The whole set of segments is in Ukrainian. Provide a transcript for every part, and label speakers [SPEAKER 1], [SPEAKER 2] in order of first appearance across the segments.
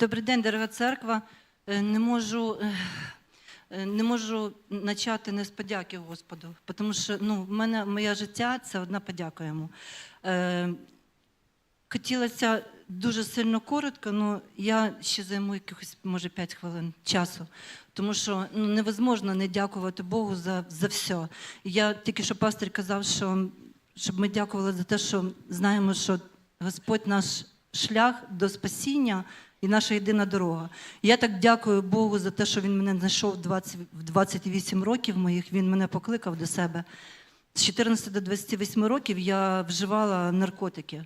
[SPEAKER 1] Добрий день, дорога церква. Е, Не можу, е, е, не можу почати не з подяки Господу, тому що ну, в мене моє життя це одна подяка йому. Хотілося дуже сильно коротко, але я ще займу якихось, може, 5 хвилин часу, тому що ну, невозможно не дякувати Богу за, за все. Я тільки що пастор казав, що щоб ми дякували за те, що знаємо, що Господь наш шлях до спасіння і наша єдина дорога. Я так дякую Богу за те, що Він мене знайшов в 20 в 28 років моїх, Він мене покликав до себе. З 14 до 28 років я вживала наркотики.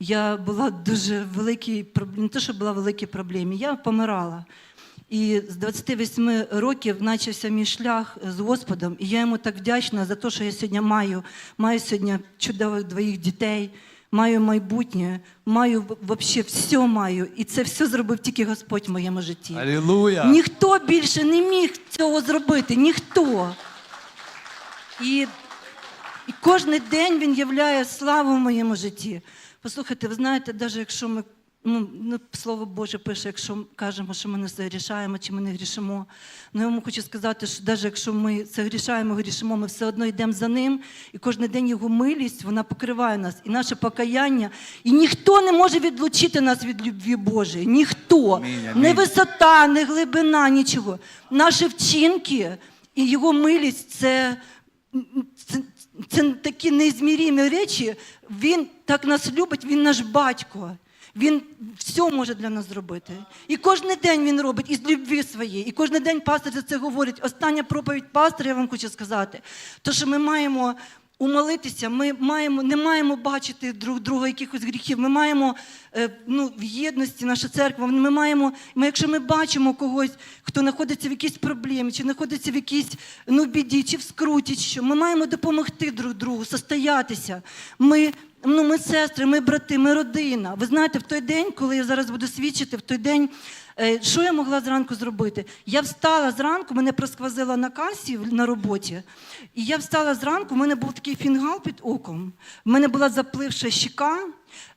[SPEAKER 1] Я була дуже великій не те, що була в великій проблемі, я помирала. І з 28 років почався мій шлях з Господом, і я йому так вдячна за те, що я сьогодні маю. Маю сьогодні чудових двоїх дітей, маю майбутнє, маю вообще все маю. І це все зробив тільки Господь в моєму житті.
[SPEAKER 2] Алілуя!
[SPEAKER 1] Ніхто більше не міг цього зробити, ніхто. І, і кожен день він являє славу в моєму житті. Послухайте, ви знаєте, навіть якщо ми, ну, ну, Слово Боже пише, якщо кажемо, що ми не все грішаємо, чи ми не грішимо. Ну, я вам хочу сказати, що навіть якщо ми це грішаємо, грішимо, ми все одно йдемо за ним, і кожен день його милість вона покриває нас, і наше покаяння. І ніхто не може відлучити нас від любві Божої. Ніхто.
[SPEAKER 2] Амінь, амінь.
[SPEAKER 1] Не висота, не глибина, нічого. Наші вчинки і його милість це, це, це такі незмірімі речі. Він так нас любить, він наш батько. Він все може для нас зробити. І кожен день він робить із любві своєї. І кожен день пастор за це говорить. Остання проповідь пастора, я вам хочу сказати, то що ми маємо умолитися, ми маємо, не маємо бачити друг друга якихось гріхів. Ми маємо е, ну, в єдності наша церква. Ми маємо, ми, якщо ми бачимо когось, хто знаходиться в якійсь проблемі, чи знаходиться в якійсь ну, біді, чи в скруті, чи що, ми маємо допомогти друг другу, состоятися. Ми, ну, ми сестри, ми брати, ми родина. Ви знаєте, в той день, коли я зараз буду свідчити, в той день. е, Що я могла зранку зробити? Я встала зранку, мене просквозило на касі на роботі. І я встала зранку, в мене був такий фінгал під оком, в мене була запливша щека,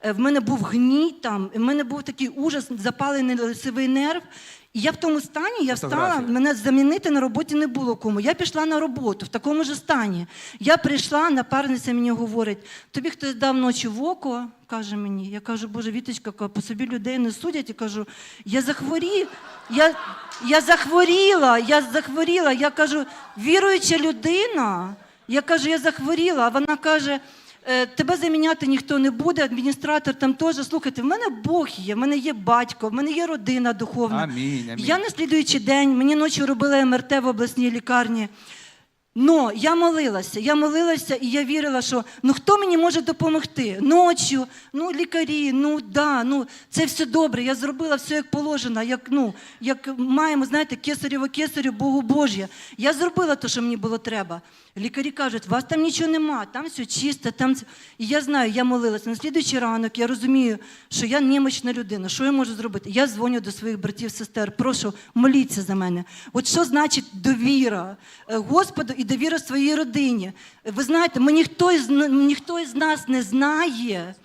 [SPEAKER 1] в мене був гній там, в мене був такий ужас, запалений лицевий нерв. І я в тому стані, я встала, мене замінити на роботі не було кому. Я пішла на роботу в такому ж стані. Я прийшла, напарниця мені говорить: тобі хтось дав ночі в око, каже мені. Я кажу, Боже, Віточка, по собі людей не судять. І кажу, я захворів, я, я захворіла, я захворіла. Я кажу, віруюча людина. Я кажу, я захворіла, а вона каже. «Е, Тебе заміняти ніхто не буде, адміністратор там теж. Слухайте, в мене Бог є, в мене є батько, в мене є родина духовна.
[SPEAKER 2] Амінь, амінь.
[SPEAKER 1] Я на слідуючий день, мені ночі робили МРТ в обласній лікарні. Но я молилася, я молилася і я вірила, що ну хто мені може допомогти? Ночі, ну лікарі, ну да, ну це все добре. Я зробила все як положено, як ну як маємо, знаєте, кесарєво кесарю, Богу Божє. Я зробила те, що мені було треба. Лікарі кажуть, у вас там нічого нема, там все чисто, там. І я знаю, я молилася. На слідуючий ранок я розумію, що я немічна людина. Що я можу зробити? Я дзвоню до своїх братів, сестер, прошу, моліться за мене. От що значить довіра е, Господу і довіра своїй родині? Ви знаєте, ми ніхто із, ніхто із нас не знає.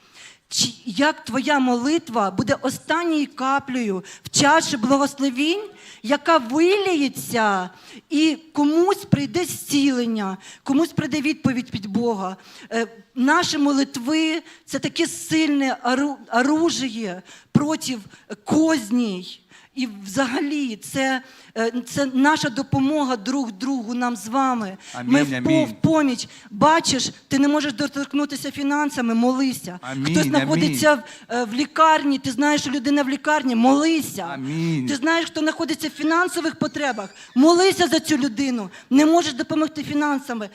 [SPEAKER 1] Чи як твоя молитва буде останньою каплею в чаші благословінь, яка виліється, і комусь прийде зцілення, комусь прийде відповідь від Бога. Е, наші молитви це таке сильне ору- оружие проти козній. І взагалі це, е, це наша допомога друг другу нам з вами.
[SPEAKER 2] Амінь,
[SPEAKER 1] Ми в,
[SPEAKER 2] амінь.
[SPEAKER 1] поміч. Бачиш, ти не можеш доторкнутися фінансами, молися.
[SPEAKER 2] Амінь,
[SPEAKER 1] Хтось знаходиться в, е, в лікарні, ти знаєш, що людина в лікарні, молися.
[SPEAKER 2] Амінь.
[SPEAKER 1] Ти знаєш, хто знаходиться в фінансових потребах, молися за цю людину. Не можеш допомогти фінансами.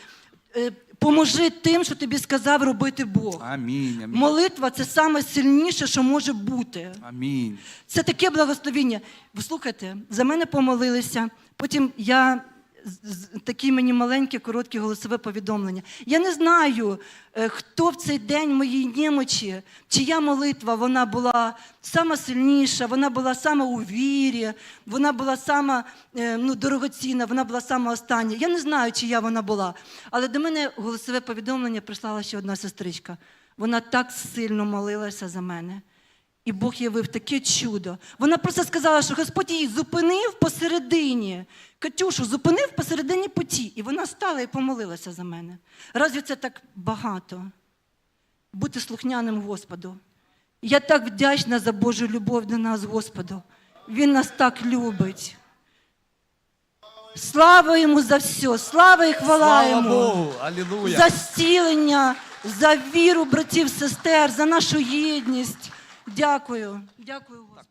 [SPEAKER 1] Поможи тим, що тобі сказав робити Бог.
[SPEAKER 2] Амінь, амінь.
[SPEAKER 1] Молитва це саме сильніше, що може бути.
[SPEAKER 2] Амінь.
[SPEAKER 1] Це таке благословіння. Ви слухайте, за мене помолилися. Потім я такі мені маленькі, короткі голосове повідомлення. Я не знаю, е, хто в цей день моїй немочі, чия молитва вона була сама сильніша, вона була сама у вірі, вона була сама е, ну, дорогоцінна, вона була сама остання. Я не знаю, чия вона була. Але до мене голосове повідомлення прислала ще одна сестричка. Вона так сильно молилася за мене. І Бог явив таке чудо. Вона просто сказала, що Господь її зупинив посередині. Катюшу, зупинив посередині путі. І вона стала і помолилася за мене. Разві це так багато? Бути слухняним Господу. Я так вдячна за Божу любов до нас, Господу. Він нас так любить. Слава йому за все, слава і хвала
[SPEAKER 2] Слава
[SPEAKER 1] йому.
[SPEAKER 2] Богу! Алілуя!
[SPEAKER 1] За зцілення, за віру братів, сестер, за нашу єдність. Дякую. Дякую, Господи.